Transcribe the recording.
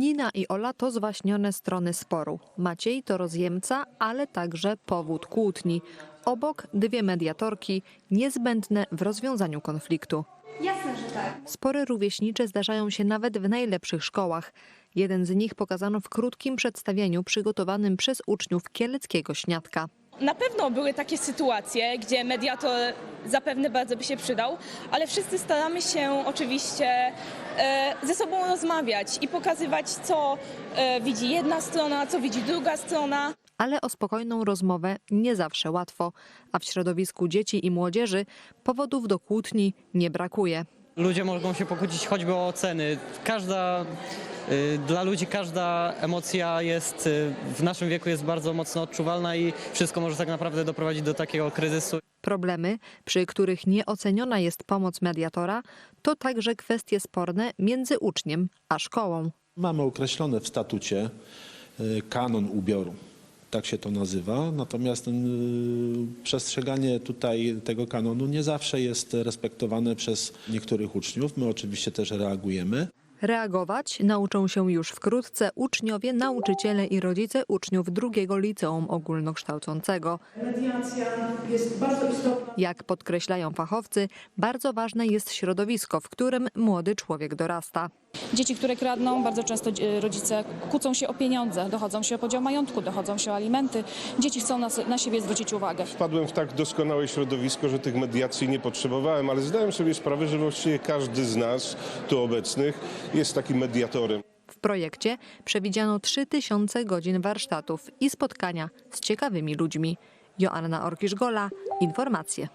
Nina i Ola to zwaśnione strony sporu. Maciej to rozjemca, ale także powód kłótni. Obok dwie mediatorki, niezbędne w rozwiązaniu konfliktu. Jasne, że tak. Spory rówieśnicze zdarzają się nawet w najlepszych szkołach. Jeden z nich pokazano w krótkim przedstawieniu przygotowanym przez uczniów kieleckiego śniadka. Na pewno były takie sytuacje, gdzie mediator zapewne bardzo by się przydał, ale wszyscy staramy się oczywiście e, ze sobą rozmawiać i pokazywać, co e, widzi jedna strona, co widzi druga strona. Ale o spokojną rozmowę nie zawsze łatwo, a w środowisku dzieci i młodzieży powodów do kłótni nie brakuje. Ludzie mogą się pokłócić choćby o oceny. Każda, y, dla ludzi każda emocja jest, y, w naszym wieku jest bardzo mocno odczuwalna i wszystko może tak naprawdę doprowadzić do takiego kryzysu. Problemy, przy których nieoceniona jest pomoc mediatora, to także kwestie sporne między uczniem a szkołą. Mamy określone w statucie y, kanon ubioru. Tak się to nazywa. Natomiast y, przestrzeganie tutaj tego kanonu nie zawsze jest respektowane przez niektórych uczniów. My oczywiście też reagujemy. Reagować nauczą się już wkrótce uczniowie, nauczyciele i rodzice uczniów drugiego liceum ogólnokształcącego. Mediacja jest bardzo istotna. Jak podkreślają fachowcy, bardzo ważne jest środowisko, w którym młody człowiek dorasta. Dzieci, które kradną, bardzo często e, rodzice kłócą się o pieniądze, dochodzą się o podział majątku, dochodzą się o alimenty. Dzieci chcą na, na siebie zwrócić uwagę. Wpadłem w tak doskonałe środowisko, że tych mediacji nie potrzebowałem, ale zdałem sobie sprawę, że właściwie każdy z nas tu obecnych jest takim mediatorem. W projekcie przewidziano 3000 godzin warsztatów i spotkania z ciekawymi ludźmi. Joanna Orkisz-Gola, informacje.